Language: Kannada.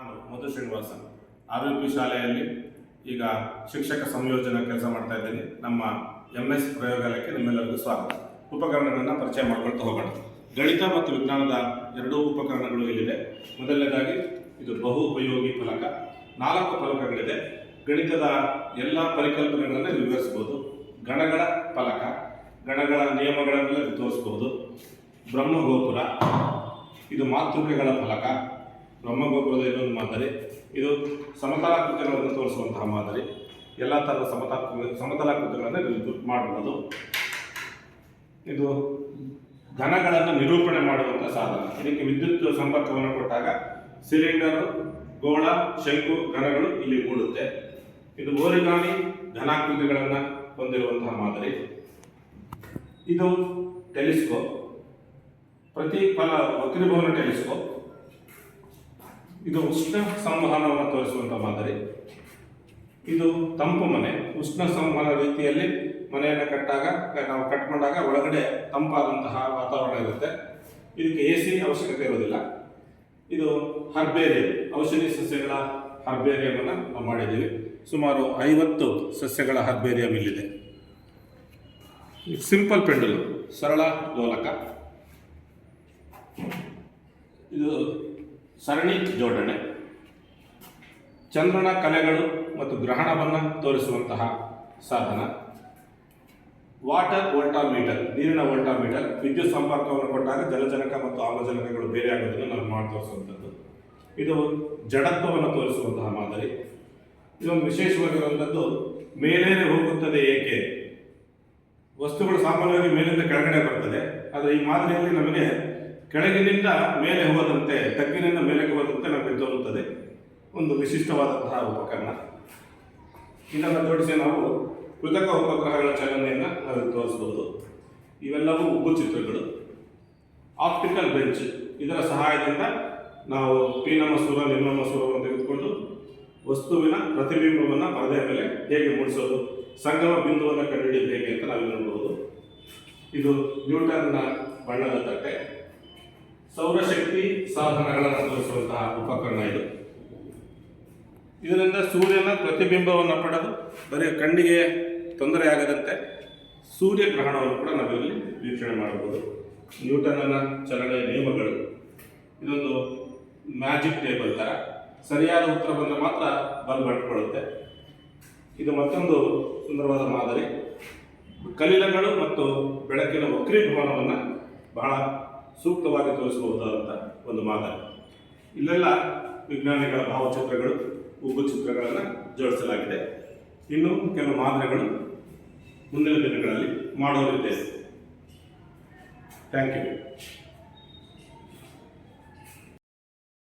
ನಾನು ಮಧು ಶ್ರೀನಿವಾಸ ಆರೋಗ್ಯ ಶಾಲೆಯಲ್ಲಿ ಈಗ ಶಿಕ್ಷಕ ಸಂಯೋಜನಾ ಕೆಲಸ ಮಾಡ್ತಾ ಇದ್ದೀನಿ. ನಮ್ಮ ಎಂ ಎಸ್ ಪ್ರಯೋಗಾಲಯಕ್ಕೆ ನಿಮ್ಮೆಲ್ಲರಿಗೂ ಸ್ವಾಗತ. ಉಪಕರಣಗಳನ್ನು ಪರಿಚಯ ಮಾಡ್ಕೊಳ್ತಾ ಹೋಗೋಣ. ಗಣಿತ ಮತ್ತು ವಿಜ್ಞಾನದ ಎರಡೂ ಉಪಕರಣಗಳು ಇಲ್ಲಿದೆ ಮೊದಲನೇದಾಗಿ ಇದು ಬಹು ಉಪಯೋಗಿ ಫಲಕ. ನಾಲ್ಕು ಫಲಕಗಳಿದೆ. ಗಣಿತದ ಎಲ್ಲ ಪರಿಕಲ್ಪನೆಗಳನ್ನು ವಿವರಿಸಬಹುದು ಗಣಗಳ ಫಲಕ. ಗಣಗಳ ನಿಯಮಗಳನ್ನೆಲ್ಲ ತೋರಿಸಬಹುದು ಬ್ರಹ್ಮಗೋಪುರ. ಇದು ಮಾತೃಕೆಗಳ ಫಲಕ. ಬ್ರಹ್ಮಗೋಪುರದ ಇನ್ನೊಂದು ಮಾದರಿ. ಇದು ಸಮತಲಾಕೃತಿಗಳನ್ನು ತೋರಿಸುವಂತಹ ಮಾದರಿ. ಎಲ್ಲ ಥರದ ಸಮತಾ ಸಮತಲಾಕೃತಿಗಳನ್ನು ಇದು ಮಾಡಬಹುದು. ಇದು ಘನಗಳನ್ನು ನಿರೂಪಣೆ ಮಾಡುವಂಥ ಸಾಧನ. ಇದಕ್ಕೆ ವಿದ್ಯುತ್ ಸಂಪರ್ಕವನ್ನು ಕೊಟ್ಟಾಗ ಸಿಲಿಂಡರ್, ಗೋಳ, ಶಂಕು, ಘನಗಳು ಇಲ್ಲಿ ಮೂಡುತ್ತೆ. ಇದು ಓರಿಗಾಮಿ ಘನಾಕೃತಿಗಳನ್ನು ಹೊಂದಿರುವಂತಹ ಮಾದರಿ. ಇದು ಟೆಲಿಸ್ಕೋಪ್. ಪ್ರತಿ ಫಲ ವಕ್ರಿಭವನ ಟೆಲಿಸ್ಕೋಪ್. ಇದು ಉಷ್ಣ ಸಂವಹನವನ್ನು ತೋರಿಸುವಂಥ ಮಾದರಿ. ಇದು ತಂಪು ಮನೆ. ಉಷ್ಣ ಸಂವಹನ ರೀತಿಯಲ್ಲಿ ಮನೆಯನ್ನು ಕಟ್ಟಾಗ, ನಾವು ಕಟ್ಕೊಂಡಾಗ ಒಳಗಡೆ ತಂಪಾದಂತಹ ವಾತಾವರಣ ಇರುತ್ತೆ. ಇದಕ್ಕೆ ಎ ಸಿ ಅವಶ್ಯಕತೆ ಇರೋದಿಲ್ಲ. ಇದು ಹರ್ಬೇರಿಯಂ ಔಷಧಿ ಸಸ್ಯಗಳ ಹರ್ಬೇರಿಯಮನ್ನು ನಾವು ಮಾಡಿದ್ದೀವಿ. ಸುಮಾರು ಐವತ್ತು ಸಸ್ಯಗಳ ಹರ್ಬೇರಿಯಂ ಇಲ್ಲಿದೆ. ಸಿಂಪಲ್ ಪೆಂಡಲು, ಸರಳ ಲೋಲಕ ಇದು ಸರಣಿ ಜೋಡಣೆ. ಚಂದ್ರನ ಕಲೆಗಳು ಮತ್ತು ಗ್ರಹಣವನ್ನು ತೋರಿಸುವಂತಹ ಸಾಧನ. ವಾಟರ್ ವೋಲ್ಟಾಮೀಟರ್, ನೀರಿನ ವೋಲ್ಟಾಮೀಟರ್, ವಿದ್ಯುತ್ ಸಂಪರ್ಕವನ್ನು ಕೊಟ್ಟಾಗ ಜಲಜನಕ ಮತ್ತು ಆಮ್ಲಜನಕಗಳು ಬೇರೆ ಆಗೋದನ್ನು ನಾವು ಮಾಡಿ ತೋರಿಸುವಂಥದ್ದು. ಇದು ಜಡತ್ವವನ್ನು ತೋರಿಸುವಂತಹ ಮಾದರಿ. ಇದೊಂದು ವಿಶೇಷವಾಗಿರುವಂಥದ್ದು ಮೇಲೇನೆ ಹೋಗುತ್ತದೆ ಏಕೆ? ವಸ್ತುಗಳು ಸಾಮಾನ್ಯವಾಗಿ ಮೇಲಿಂದ ಕೆಳಗಡೆ ಬರ್ತದೆ. ಆದರೆ ಈ ಮಾದರಿಯಲ್ಲಿ ನಮಗೆ ಕೆಳಗಿನಿಂದ ಮೇಲೆ ಹೋದಂತೆ, ತಗ್ಗಿನಿಂದ ಮೇಲಕ್ಕೆ ಹೋದಂತೆ ನಮಗೆ ತೋರುತ್ತದೆ. ಒಂದು ವಿಶಿಷ್ಟವಾದಂತಹ ಉಪಕರಣ. ಇದನ್ನು ತೋರಿಸಿ ನಾವು ಕೃತಕ ಉಪಗ್ರಹಗಳ ಚಲನೆಯನ್ನು ನಾವು ಇಲ್ಲಿ ತೋರಿಸಬಹುದು ಇವೆಲ್ಲವೂ ಉಬ್ಬು ಚಿತ್ರಗಳು. ಆಪ್ಟಿಕಲ್ ಬೆಂಚ್ ಇದರ ಸಹಾಯದಿಂದ ನಾವು ಪಿ ನಮ್ಮ ಸೂರ ನಿಮ್ಮ ಸೂರವನ್ನು ತೆಗೆದುಕೊಂಡು ವಸ್ತುವಿನ ಪ್ರತಿಬಿಂಬವನ್ನು ಪರದೆಯ ಮೇಲೆ ಹೇಗೆ ಮೂಡಿಸೋದು, ಸಂಗಮ ಬಿಂದುವನ್ನು ಕಂಡುಹಿಡಿಯೋದು ಹೇಗೆ ಅಂತ ನಾವು ನೋಡಬಹುದು ಇದು ನ್ಯೂಟನ್ನ ಬಣ್ಣದ ತಟ್ಟೆ. ಸೌರಶಕ್ತಿ ಸಾಧನಗಳನ್ನು ತೋರಿಸುವಂತಹ ಉಪಕರಣ ಇದು. ಇದರಿಂದ ಸೂರ್ಯನ ಪ್ರತಿಬಿಂಬವನ್ನು ಪಡೆದು ಬರೀ ಕಣ್ಣಿಗೆ ತೊಂದರೆ ಆಗದಂತೆ ಸೂರ್ಯಗ್ರಹಣವನ್ನು ಕೂಡ ನಾವಿಲ್ಲಿ ವೀಕ್ಷಣೆ ಮಾಡಬಹುದು. ನ್ಯೂಟನ್ನ ಚಲನೆಯ ನಿಯಮಗಳು. ಇದೊಂದು ಮ್ಯಾಜಿಕ್ ಟೇಬಲ್ ಥರ ಸರಿಯಾದ ಉತ್ತರ ಬಂದರೆ ಮಾತ್ರ ಬಲ್ಬ್ ಅಂಟ್ಕೊಳ್ಳುತ್ತೆ. ಇದು ಮತ್ತೊಂದು ಸುಂದರವಾದ ಮಾದರಿ. ಕಲಿಲಗಳು ಮತ್ತು ಬೆಳಕಿನ ವಕ್ರೀಭವನವನ್ನು ಬಹಳ ಸೂಕ್ತವಾಗಿ ತೋರಿಸಬಹುದಾದಂಥ ಒಂದು ಮಾದರಿ. ಇಲ್ಲೆಲ್ಲ ವಿಜ್ಞಾನಿಗಳ ಭಾವಚಿತ್ರಗಳು ಉಬ್ಬು ಚಿತ್ರಗಳನ್ನು ಜೋಡಿಸಲಾಗಿದೆ. ಇನ್ನು ಕೆಲವು ಮಾದರಿಗಳು ಮುಂದಿನ ದಿನಗಳಲ್ಲಿ ಮಾಡೋರಿದ್ದೇವೆ. Thank you